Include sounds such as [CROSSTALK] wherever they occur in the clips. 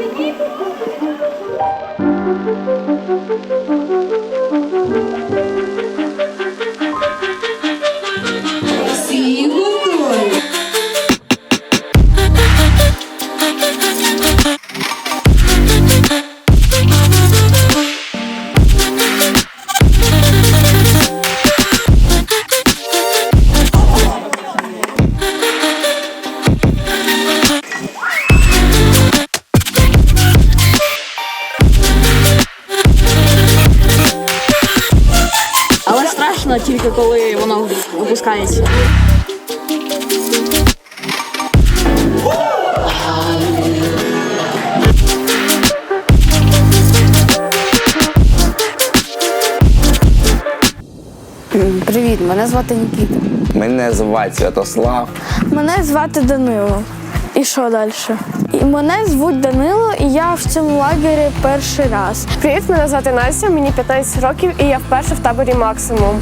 Всі коли воно опускається. Привіт, мене звати Нікіта. Мене звати Святослав. Мене звати Данило. І що далі? І мене звуть Данило, і я в цьому лагері перший раз. Привіт, мене звати Настя, мені 15 років і я вперше в таборі максимум.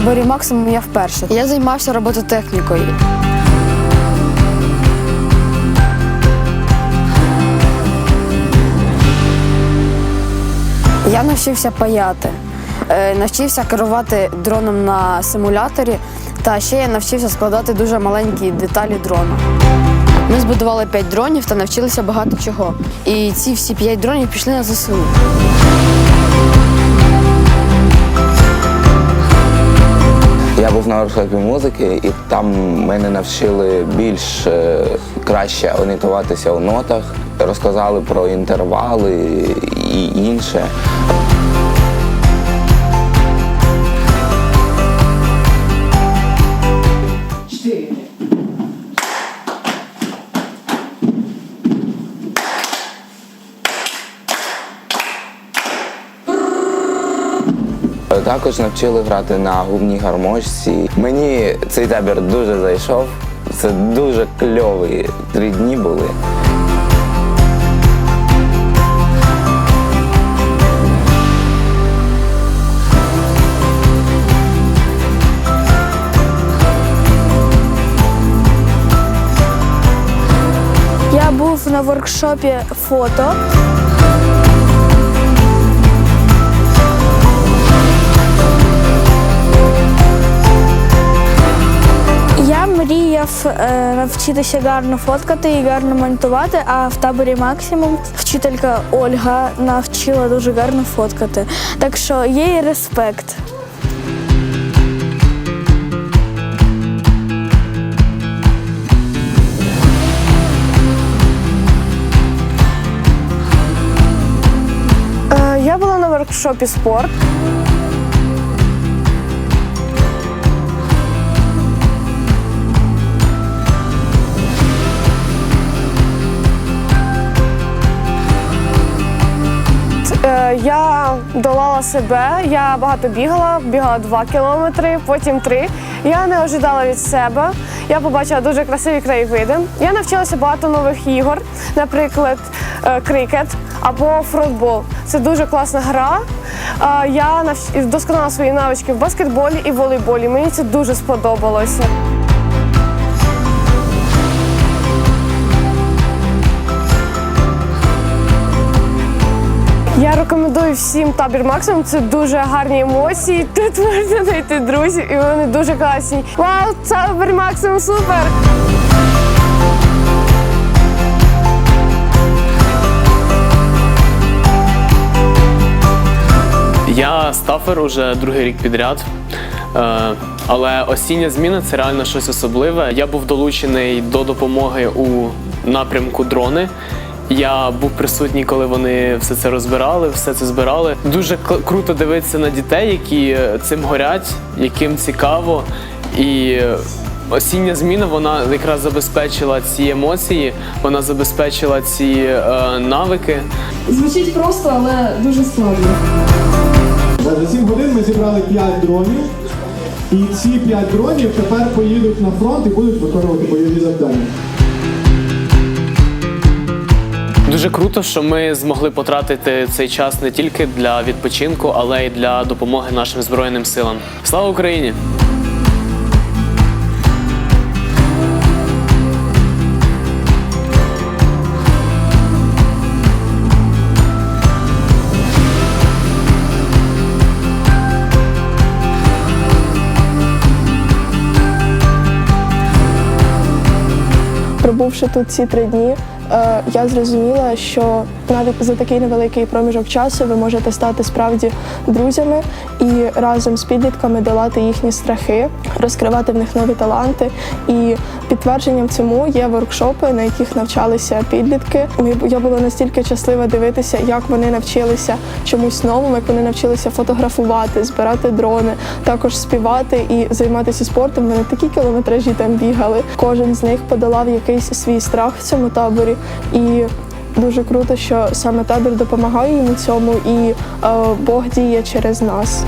Таборі максимум я вперше. Я займався робототехнікою. Я навчився паяти, е, навчився керувати дроном на симуляторі, та ще я навчився складати дуже маленькі деталі дрона. Ми збудували 5 дронів та навчилися багато чого. І ці всі 5 дронів пішли на ЗСУ. Я був на воркшопі музики, і там мене навчили більш е, краще орієнтуватися у нотах, розказали про інтервали і інше. Також навчили грати на губній гармошці. Мені цей табір дуже зайшов. Це дуже кльові три дні були. Я був на воркшопі фото. Мріяв е, навчитися гарно фоткати і гарно монтувати, а в таборі максимум вчителька Ольга навчила дуже гарно фоткати. Так що їй респект. Е, Я була на воркшопі спорт. Я долала себе, я багато бігала, бігала 2 кілометри, потім 3. Я не ожидала від себе. Я побачила дуже красиві краєвиди. Я навчилася багато нових ігор, наприклад, е, крикет або фрутбол. Це дуже класна гра. Е, Я вдосконалила свої навички в баскетболі і волейболі. Мені це дуже сподобалося. Я рекомендую всім табір максимум. Це дуже гарні емоції. [LAUGHS] Тут можна знайти друзів, і вони дуже класні. Вау, табір максимум супер! Я стафер уже другий рік підряд. Е, Але осіння зміна це реально щось особливе. Я був долучений до допомоги у напрямку дрони. Я був присутній, коли вони все це розбирали, все це збирали. Дуже круто дивитися на дітей, які цим горять, яким цікаво. І осіння зміна вона якраз забезпечила ці емоції, вона забезпечила ці е, навики. Звучить просто, але дуже складно. За 7 годин ми зібрали 5 дронів, і ці 5 дронів тепер поїдуть на фронт і будуть виконувати бойові завдання. Дуже круто, що ми змогли потратити цей час не тільки для відпочинку, але й для допомоги нашим збройним силам. Слава Україні! Пробувши тут ці три дні, я зрозуміла, що навіть за такий невеликий проміжок часу ви можете стати справді друзями і разом з підлітками долати їхні страхи, розкривати в них нові таланти. І підтвердженням цьому є воркшопи, на яких навчалися підлітки. Я була настільки щаслива дивитися, як вони навчилися чомусь новому, як вони навчилися фотографувати, збирати дрони, також співати і займатися спортом. Вони такі кілометражі там бігали. Кожен з них подолав якийсь свій страх в цьому таборі. І дуже круто, що саме табір допомагає йому цьому, і е, Бог діє через нас.